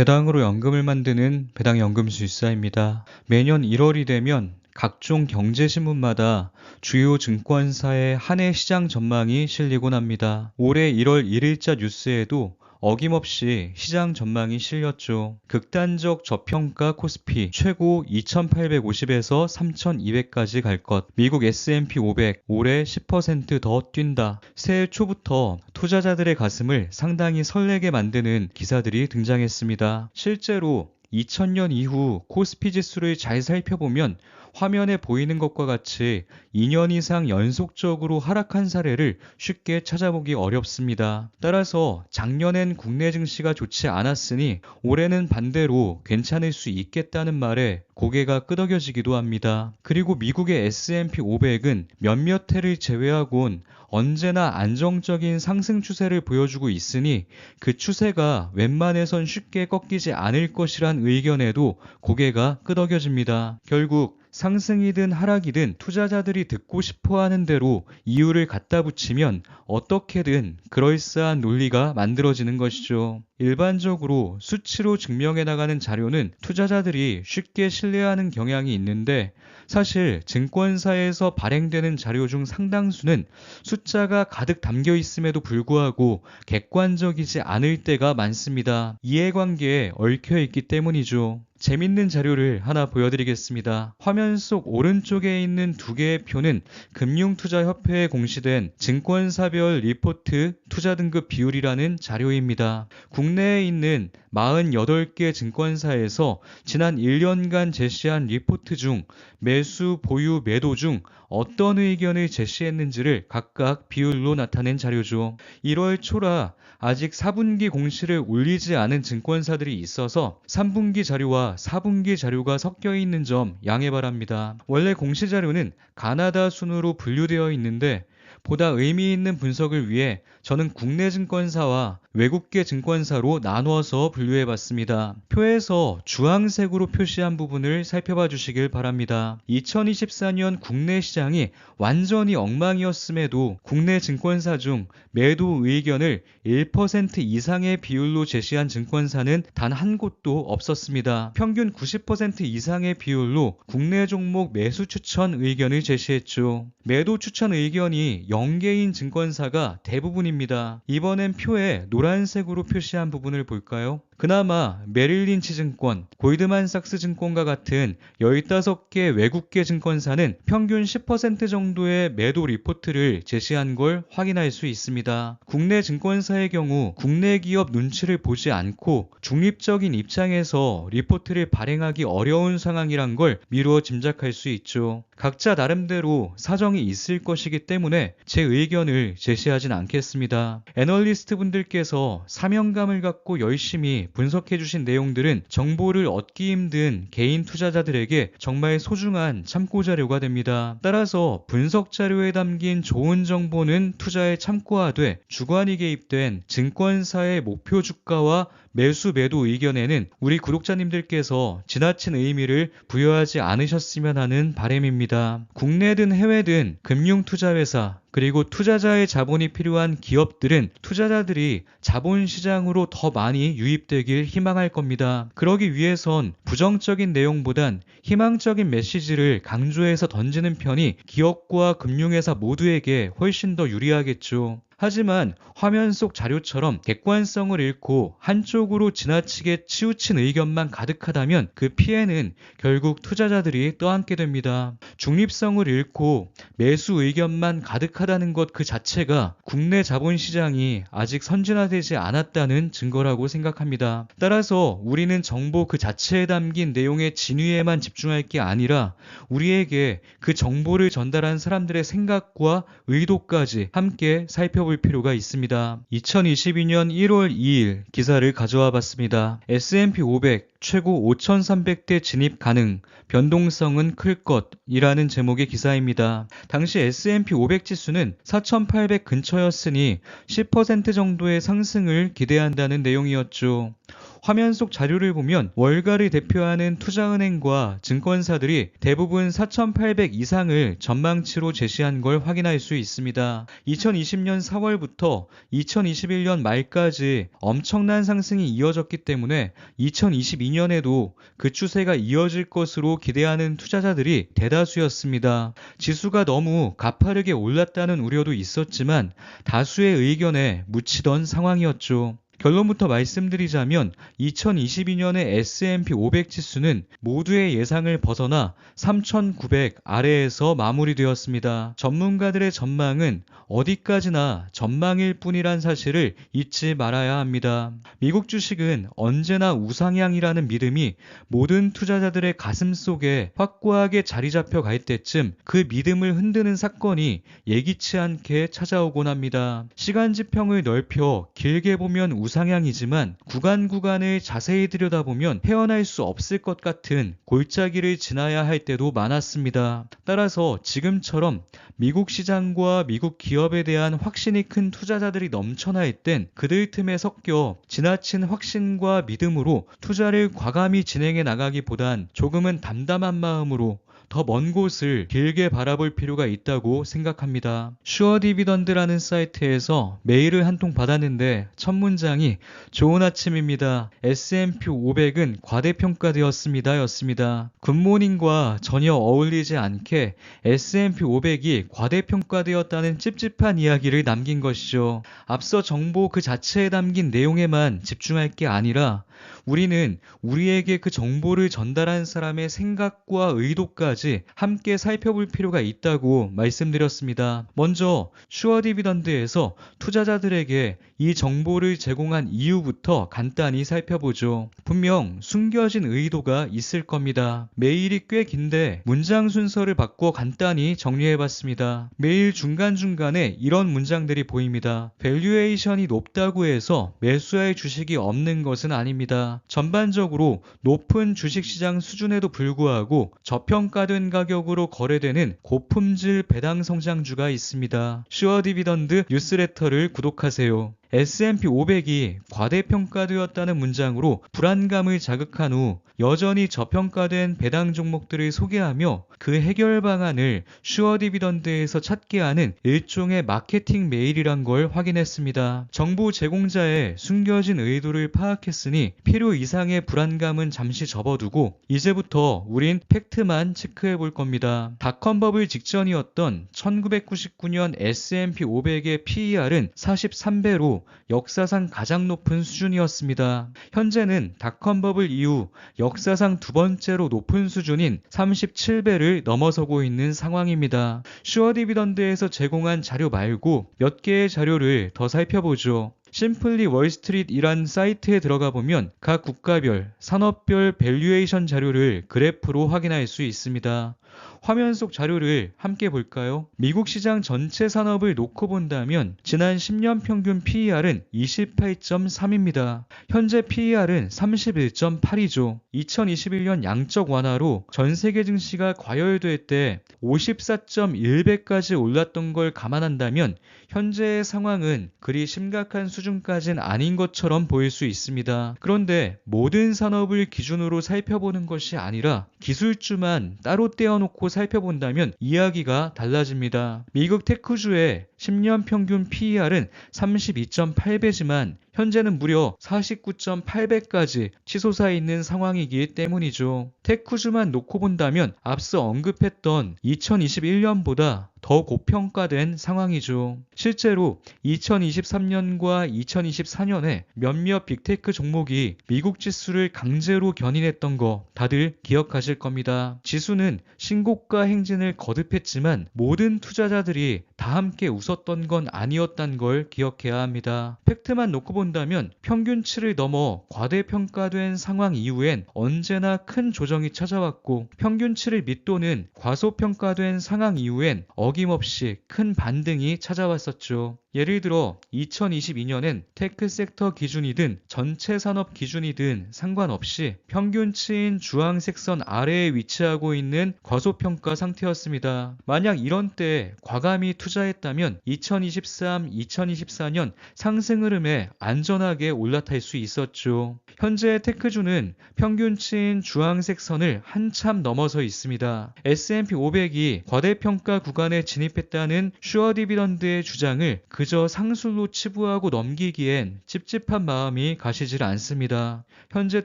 배당으로 연금을 만드는 배당연금술사입니다. 매년 1월이 되면 각종 경제신문마다 주요 증권사의 한 해 시장 전망이 실리곤 합니다. 올해 1월 1일자 뉴스에도 어김없이 시장 전망이 실렸죠. 극단적 저평가 코스피 최고 2850에서 3200까지 갈 것. 미국 S&P 500 올해 10%더 뛴다. 새해 초부터 투자자들의 가슴을 상당히 설레게 만드는 기사들이 등장했습니다. 실제로 2000년 이후 코스피 지수를 잘 살펴보면 화면에 보이는 것과 같이 2년 이상 연속적으로 하락한 사례를 쉽게 찾아보기 어렵습니다. 따라서 작년엔 국내 증시가 좋지 않았으니 올해는 반대로 괜찮을 수 있겠다는 말에 고개가 끄덕여지기도 합니다. 그리고 미국의 S&P 500은 몇몇 해를 제외하곤 언제나 안정적인 상승 추세를 보여주고 있으니 그 추세가 웬만해선 쉽게 꺾이지 않을 것이란 의견에도 고개가 끄덕여집니다. 결국 상승이든 하락이든 투자자들이 듣고 싶어 하는 대로 이유를 갖다 붙이면 어떻게든 그럴싸한 논리가 만들어지는 것이죠. 일반적으로 수치로 증명해 나가는 자료는 투자자들이 쉽게 신뢰하는 경향이 있는데 사실 증권사에서 발행되는 자료 중 상당수는 숫자가 가득 담겨 있음에도 불구하고 객관적이지 않을 때가 많습니다. 이해관계에 얽혀 있기 때문이죠. 재밌는 자료를 하나 보여드리겠습니다. 화면 속 오른쪽에 있는 두 개의 표는 금융투자협회에 공시된 증권사별 리포트 투자 등급 비율이라는 자료입니다. 국내 에 있는 48개 증권사에서 지난 1년간 제시한 리포트 중 매수, 보유, 매도 중 어떤 의견을 제시했는지를 각각 비율로 나타낸 자료죠. 1월 초라 아직 4분기 공시를 올리지 않은 증권사들이 있어서 3분기 자료와 4분기 자료가 섞여 있는 점 양해 바랍니다. 원래 공시 자료는 가나다 순으로 분류되어 있는데 보다 의미 있는 분석을 위해 저는 국내 증권사와 외국계 증권사로 나누어서 분류해 봤습니다. 표에서 주황색으로 표시한 부분을 살펴봐 주시길 바랍니다. 2024년 국내 시장이 완전히 엉망이었음에도 국내 증권사 중 매도 의견을 1% 이상의 비율로 제시한 증권사는 단 한 곳도 없었습니다. 평균 90% 이상의 비율로 국내 종목 매수 추천 의견을 제시했죠. 매도 추천 의견이 0개인 증권사가 대부분입니다. 이번엔 표에 노란색으로 표시한 부분을 볼까요? 그나마 메릴린치 증권, 골드만 삭스 증권과 같은 15개 외국계 증권사는 평균 10% 정도의 매도 리포트를 제시한 걸 확인할 수 있습니다. 국내 증권사의 경우 국내 기업 눈치를 보지 않고 중립적인 입장에서 리포트를 발행하기 어려운 상황이란 걸 미루어 짐작할 수 있죠. 각자 나름대로 사정이 있을 것이기 때문에 제 의견을 제시하진 않겠습니다. 애널리스트 분들께서 사명감을 갖고 열심히 분석해 주신 내용들은 정보를 얻기 힘든 개인 투자자들에게 정말 소중한 참고 자료가 됩니다. 따라서 분석 자료에 담긴 좋은 정보는 투자에 참고하되 주관이 개입된 증권사의 목표 주가와 매수 매도 의견에는 우리 구독자님들께서 지나친 의미를 부여하지 않으셨으면 하는 바램입니다. 국내든 해외든 금융투자회사 그리고 투자자의 자본이 필요한 기업들은 투자자들이 자본시장으로 더 많이 유입되길 희망할 겁니다. 그러기 위해선 부정적인 내용보단 희망적인 메시지를 강조해서 던지는 편이 기업과 금융회사 모두에게 훨씬 더 유리하겠죠. 하지만 화면 속 자료처럼 객관성을 잃고 한쪽으로 지나치게 치우친 의견만 가득하다면 그 피해는 결국 투자자들이 떠안게 됩니다. 중립성을 잃고 매수 의견만 가득하다는 것 그 자체가 국내 자본시장이 아직 선진화되지 않았다는 증거라고 생각합니다. 따라서 우리는 정보 그 자체에 담긴 내용의 진위에만 집중할 게 아니라 우리에게 그 정보를 전달한 사람들의 생각과 의도까지 함께 살펴볼 필요가 있습니다. 2022년 1월 2일 기사를 가져와 봤습니다. S&P 500 최고 5,300대 진입 가능, 변동성은 클 것이라는 제목의 기사입니다. 당시 S&P 500 지수는 4,800 근처였으니 10% 정도의 상승을 기대한다는 내용이었죠. 화면 속 자료를 보면 월가를 대표하는 투자은행과 증권사들이 대부분 4,800 이상을 전망치로 제시한 걸 확인할 수 있습니다. 2020년 4월부터 2021년 말까지 엄청난 상승이 이어졌기 때문에 2022년에도 그 추세가 이어질 것으로 기대하는 투자자들이 대다수였습니다. 지수가 너무 가파르게 올랐다는 우려도 있었지만 다수의 의견에 묻히던 상황이었죠. 결론부터 말씀드리자면 2022년의 S&P 500 지수는 모두의 예상을 벗어나 3,900 아래에서 마무리되었습니다. 전문가들의 전망은 어디까지나 전망일 뿐이란 사실을 잊지 말아야 합니다. 미국 주식은 언제나 우상향이라는 믿음이 모든 투자자들의 가슴 속에 확고하게 자리 잡혀 갈 때쯤 그 믿음을 흔드는 사건이 예기치 않게 찾아오곤 합니다. 시간 지평을 넓혀 길게 보면 우상 향이지만 구간 구간을 자세히 들여다보면 헤어날 수 없을 것 같은 골짜기를 지나야 할 때도 많았습니다. 따라서 지금처럼 미국 시장과 미국 기업에 대한 확신이 큰 투자자들이 넘쳐날 땐 그들 틈에 섞여 지나친 확신과 믿음으로 투자를 과감히 진행해 나가기보단 조금은 담담한 마음으로 더 먼 곳을 길게 바라볼 필요가 있다고 생각합니다. 슈어 디비던드라는 사이트에서 메일을 한 통 받았는데 첫 문장이 좋은 아침입니다. S&P 500은 과대평가되었습니다. 였습니다. 굿모닝과 전혀 어울리지 않게 S&P 500이 과대평가되었다는 찝찝한 이야기를 남긴 것이죠. 앞서 정보 그 자체에 담긴 내용에만 집중할 게 아니라 우리는 우리에게 그 정보를 전달한 사람의 생각과 의도까지 함께 살펴볼 필요가 있다고 말씀드렸습니다. 먼저 슈어 디비던드에서 투자자들에게 이 정보를 제공한 이유부터 간단히 살펴보죠. 분명 숨겨진 의도가 있을 겁니다. 메일이 꽤 긴데 문장 순서를 바꿔 간단히 정리해봤습니다. 메일 중간중간에 이런 문장들이 보입니다. 밸류에이션이 높다고 해서 매수할 주식이 없는 것은 아닙니다. 전반적으로 높은 주식시장 수준에도 불구하고 저평가된 가격으로 거래되는 고품질 배당 성장주가 있습니다. 슈어 디비던드 뉴스레터를 구독하세요. S&P 500이 과대평가되었다는 문장으로 불안감을 자극한 후 여전히 저평가된 배당 종목들을 소개하며 그 해결 방안을 슈어 디비던드에서 찾게 하는 일종의 마케팅 메일이란 걸 확인했습니다. 정보 제공자의 숨겨진 의도를 파악했으니 필요 이상의 불안감은 잠시 접어두고 이제부터 우린 팩트만 체크해 볼 겁니다. 닷컴 버블 직전이었던 1999년 S&P 500의 PER은 43배로 역사상 가장 높은 수준이었습니다. 현재는 닷컴 버블 이후 역사상 두 번째로 높은 수준인 37배를 넘어서고 있는 상황입니다. 슈어 디비던드에서 제공한 자료 말고 몇 개의 자료를 더 살펴보죠. 심플리 월스트리트이란 사이트에 들어가 보면 각 국가별, 산업별 밸류에이션 자료를 그래프로 확인할 수 있습니다. 화면 속 자료를 함께 볼까요? 미국 시장 전체 산업을 놓고 본다면 지난 10년 평균 PER은 28.3입니다. 현재 PER은 31.8이죠. 2021년 양적 완화로 전 세계 증시가 과열될 때 54.1배까지 올랐던 걸 감안한다면 현재의 상황은 그리 심각한 수준까진 아닌 것처럼 보일 수 있습니다. 그런데 모든 산업을 기준으로 살펴보는 것이 아니라 기술주만 따로 떼어놓고 살펴본다면 이야기가 달라집니다. 미국 테크주의 10년 평균 PER은 32.8배지만 현재는 무려 49.8배까지 치솟아 있는 상황이기 때문이죠. 테크주만 놓고 본다면 앞서 언급했던 2021년보다 더 고평가된 상황이죠. 실제로 2023년과 2024년에 몇몇 빅테크 종목이 미국 지수를 강제로 견인했던 거 다들 기억하실 겁니다. 지수는 신고가 행진을 거듭했지만 모든 투자자들이 다 함께 웃었던 건 아니었단 걸 기억해야 합니다. 팩트만 놓고 본다면 평균치를 넘어 과대평가된 상황 이후엔 언제나 큰 조정이 찾아왔고 평균치를 밑도는 과소평가된 상황 이후엔 어 김없이 큰 반등이 찾아왔었죠. 예를 들어 2022년엔 테크 섹터 기준이든 전체 산업 기준이든 상관없이 평균치인 주황색 선 아래에 위치하고 있는 과소평가 상태였습니다. 만약 이런 때 과감히 투자했다면 2023, 2024년 상승 흐름에 안전하게 올라탈 수 있었죠. 현재 테크주는 평균치인 주황색 선을 한참 넘어서 있습니다. S&P 500이 과대평가 구간에 진입했다는 슈어 디비던드의 주장을 그저 상술로 치부하고 넘기기엔 찝찝한 마음이 가시질 않습니다. 현재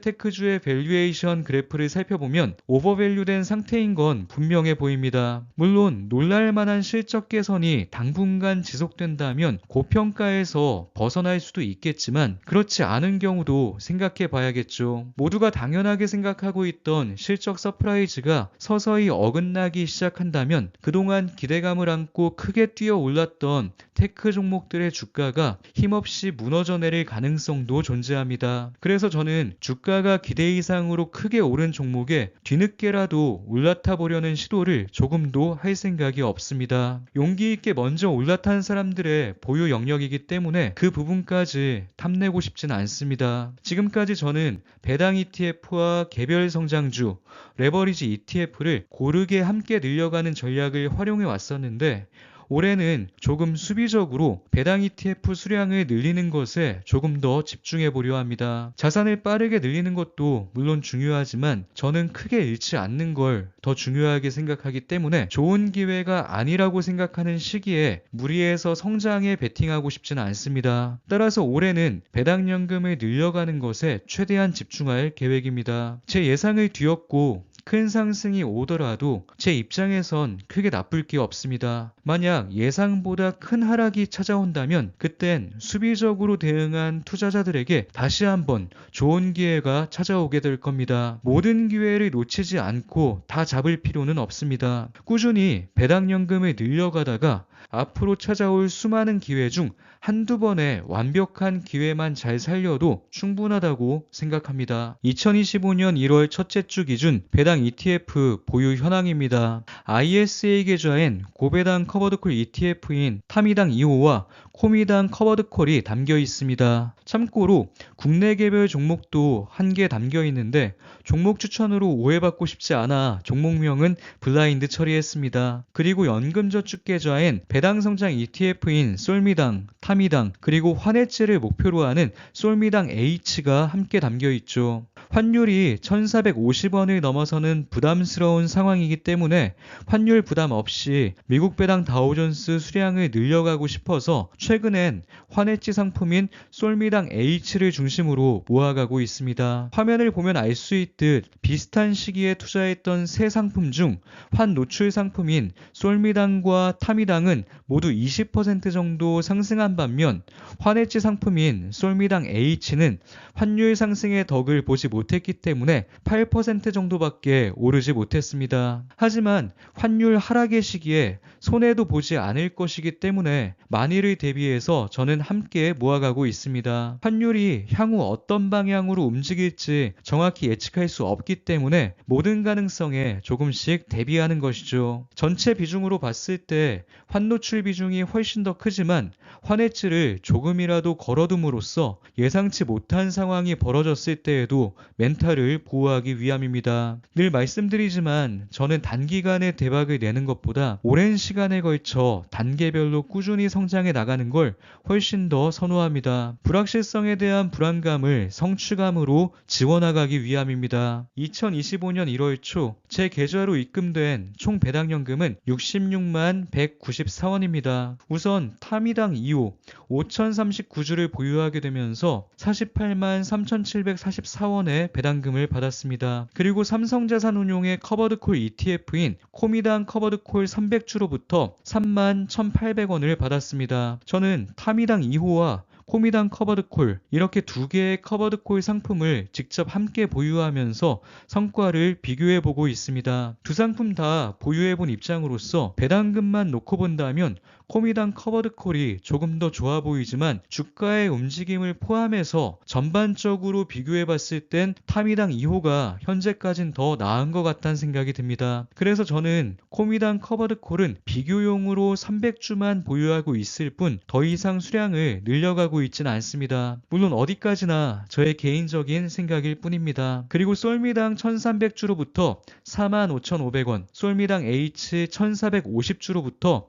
테크주의 밸류에이션 그래프를 살펴보면 오버밸류된 상태인 건 분명해 보입니다. 물론 놀랄만한 실적 개선이 당분간 지속된다면 고평가에서 벗어날 수도 있겠지만 그렇지 않은 경우도 생각해 봐야겠죠. 모두가 당연하게 생각하고 있던 실적 서프라이즈가 서서히 어긋나기 시작한다면 그동안 기대감을 안고 크게 뛰어 올랐던 테크 종 목들의 주가가 힘없이 무너져 내릴 가능성도 존재합니다. 그래서 저는 주가가 기대 이상으로 크게 오른 종목에 뒤늦게라도 올라타 보려는 시도를 조금도 할 생각이 없습니다. 용기 있게 먼저 올라탄 사람들의 보유 영역이기 때문에 그 부분까지 탐내고 싶진 않습니다. 지금까지 저는 배당 ETF와 개별 성장주, 레버리지 ETF를 고르게 함께 늘려가는 전략을 활용해 왔었는데 올해는 조금 수비적으로 배당 ETF 수량을 늘리는 것에 조금 더 집중해 보려 합니다. 자산을 빠르게 늘리는 것도 물론 중요하지만 저는 크게 잃지 않는 걸 더 중요하게 생각하기 때문에 좋은 기회가 아니라고 생각하는 시기에 무리해서 성장에 베팅하고 싶지는 않습니다. 따라서 올해는 배당연금을 늘려가는 것에 최대한 집중할 계획입니다. 제 예상을 뒤엎고 큰 상승이 오더라도 제 입장에선 크게 나쁠 게 없습니다. 만약 예상보다 큰 하락이 찾아온다면 그땐 수비적으로 대응한 투자자들에게 다시 한번 좋은 기회가 찾아오게 될 겁니다. 모든 기회를 놓치지 않고 다 잡을 필요는 없습니다. 꾸준히 배당연금을 늘려가다가 앞으로 찾아올 수많은 기회 중 한두 번의 완벽한 기회만 잘 살려도 충분하다고 생각합니다. 2025년 1월 첫째 주 기준 배당 ETF 보유 현황입니다. ISA 계좌엔 고배당 커버드콜 ETF인 타미당 2호와 코미당 커버드 콜이 담겨 있습니다. 참고로 국내 개별 종목도 한 개 담겨 있는데 종목 추천으로 오해받고 싶지 않아 종목명은 블라인드 처리했습니다. 그리고 연금저축계좌엔 배당 성장 ETF인 솔미당, 타미당, 그리고 환해지를 목표로 하는 솔미당 H가 함께 담겨 있죠. 환율이 1450원을 넘어서는 부담스러운 상황이기 때문에 환율 부담 없이 미국 배당 다우존스 수량을 늘려가고 싶어서 최근엔 환해지 상품인 솔미당 H를 중심으로 모아가고 있습니다. 화면을 보면 알 수 있듯 비슷한 시기에 투자했던 세 상품 중 환 노출 상품인 솔미당과 타미당은 모두 20% 정도 상승한 반면 환해지 상품인 솔미당 H는 환율 상승의 덕을 보지 못했 기 때문에 8% 정도밖에 오르지 못했습니다. 하지만 환율 하락의 시기에 손해도 보지 않을 것이기 때문에 만일을 대비해서 저는 함께 모아가고 있습니다. 환율이 향후 어떤 방향으로 움직일지 정확히 예측할 수 없기 때문에 모든 가능성에 조금씩 대비하는 것이죠. 전체 비중으로 봤을 때 환노출 비중이 훨씬 더 크지만 환해치를 조금이라도 걸어둠으로써 예상치 못한 상황이 벌어졌을 때에도 멘탈을 보호하기 위함입니다. 늘 말씀드리지만 저는 단기간에 대박을 내는 것보다 오랜 시간에 걸쳐 단계별로 꾸준히 성장해 나가는 걸 훨씬 더 선호합니다. 불확실성에 대한 불안감을 성취감으로 지워나가기 위함입니다. 2025년 1월 초 제 계좌로 입금된 총 배당연금은 66만 194원입니다. 우선 타미당 2호 5,039주를 보유하게 되면서 48만 3,744원의 배당금을 받았습니다. 그리고 삼성자산운용의 커버드콜 ETF인 코미당 커버드콜 300주로부터 3만 1,800원을 받았습니다. 저는 타미당 2호와 코미당 커버드콜 이렇게 두 개의 커버드콜 상품을 직접 함께 보유하면서 성과를 비교해 보고 있습니다. 두 상품 다 보유해 본 입장으로서 배당금만 놓고 본다면 코미당 커버드콜이 조금 더 좋아 보이지만 주가의 움직임을 포함해서 전반적으로 비교해 봤을 땐 타미당 2호가 현재까진 더 나은 것 같다는 생각이 듭니다. 그래서 저는 코미당 커버드콜은 비교용으로 300주만 보유하고 있을 뿐 더 이상 수량을 늘려가고 있지는 않습니다. 물론 어디까지나 저의 개인적인 생각일 뿐입니다. 그리고 솔미당 1300주로부터 45,500원, 솔미당 H 1450주로부터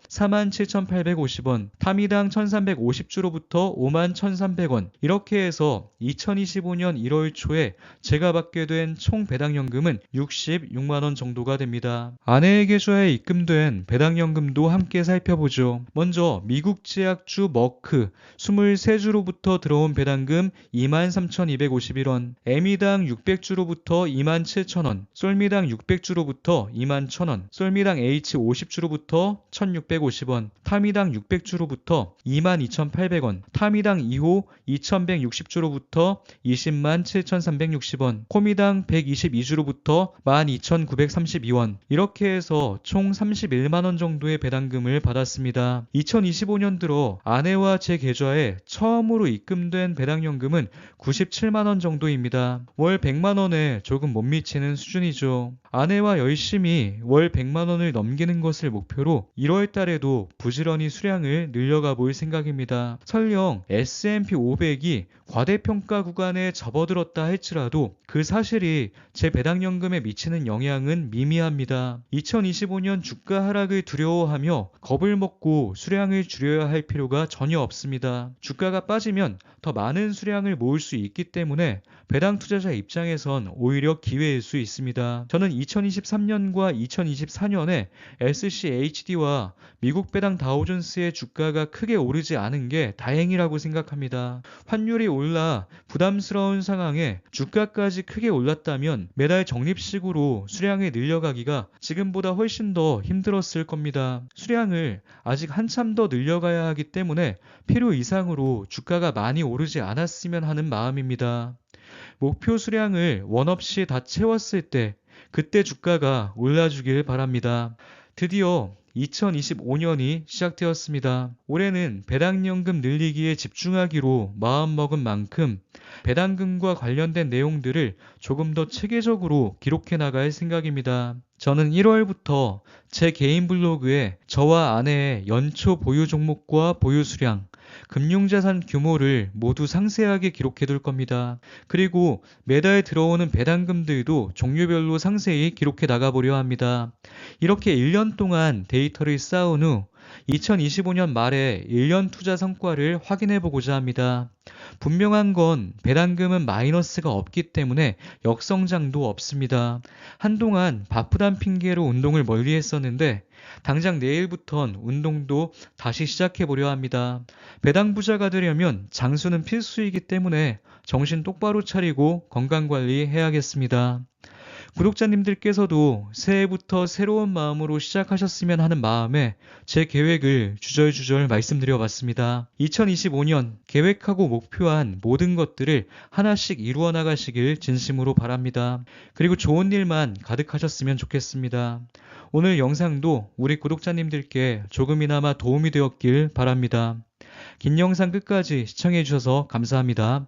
47,850원, 타미당 1350주로부터 51,300원 이렇게 해서 2025년 1월 초에 제가 받게 된 총 배당연금은 66만원 정도가 됩니다. 아내에게 줘야 입금된 배당연금도 함께 살펴보죠. 먼저 미국 제약주 머크 23주로부터 들어온 배당금 23,251원, 에미당 600주로부터 27,000원, 솔미당 600주로부터 21,000원, 솔미당 H 50주로부터 1,650원, 타 미당 600주로부터 22,800원, 타미당 2호 2,160주로부터 20만 7,360원, 코미당 122주로부터 12,932원 이렇게 해서 총 31만원 정도의 배당금을 받았습니다. 2025년 들어 아내와 제 계좌에 처음으로 입금된 배당연금은 97만원 정도입니다. 월 100만원에 조금 못 미치는 수준이죠. 아내와 열심히 월 100만 원을 넘기는 것을 목표로 1월 달에도 부지런히 수량을 늘려가 볼 생각입니다. 설령 S&P 500이 과대평가 구간에 접어들었다 할지라도 그 사실이 제 배당연금에 미치는 영향은 미미합니다. 2025년 주가 하락을 두려워하며 겁을 먹고 수량을 줄여야 할 필요가 전혀 없습니다. 주가가 빠지면 더 많은 수량을 모을 수 있기 때문에 배당 투자자 입장에선 오히려 기회일 수 있습니다. 저는 2023년과 2024년에 SCHD와 미국 배당 다우존스의 주가가 크게 오르지 않은 게 다행이라고 생각합니다. 환율이 올라 부담스러운 상황에 주가까지 크게 올랐다면 매달 적립식으로 수량을 늘려가기가 지금보다 훨씬 더 힘들었을 겁니다. 수량을 아직 한참 더 늘려가야 하기 때문에 필요 이상으로 주가가 많이 오르지 않았으면 하는 마음입니다. 목표 수량을 원 없이 다 채웠을 때 그때 주가가 올라주길 바랍니다. 드디어 2025년이 시작되었습니다. 올해는 배당연금 늘리기에 집중하기로 마음먹은 만큼 배당금과 관련된 내용들을 조금 더 체계적으로 기록해 나갈 생각입니다. 저는 1월부터 제 개인 블로그에 저와 아내의 연초 보유 종목과 보유 수량, 금융자산 규모를 모두 상세하게 기록해 둘 겁니다. 그리고 매달 들어오는 배당금들도 종류별로 상세히 기록해 나가보려 합니다. 이렇게 1년 동안 데이터를 쌓은 후 2025년 말에 1년 투자 성과를 확인해 보고자 합니다. 분명한 건 배당금은 마이너스가 없기 때문에 역성장도 없습니다. 한동안 바쁘단 핑계로 운동을 멀리 했었는데 당장 내일부턴 운동도 다시 시작해 보려 합니다. 배당 부자가 되려면 장수는 필수이기 때문에 정신 똑바로 차리고 건강 관리 해야겠습니다. 구독자님들께서도 새해부터 새로운 마음으로 시작하셨으면 하는 마음에 제 계획을 주절주절 말씀드려 봤습니다. 2025년 계획하고 목표한 모든 것들을 하나씩 이루어 나가시길 진심으로 바랍니다. 그리고 좋은 일만 가득하셨으면 좋겠습니다. 오늘 영상도 우리 구독자님들께 조금이나마 도움이 되었길 바랍니다. 긴 영상 끝까지 시청해 주셔서 감사합니다.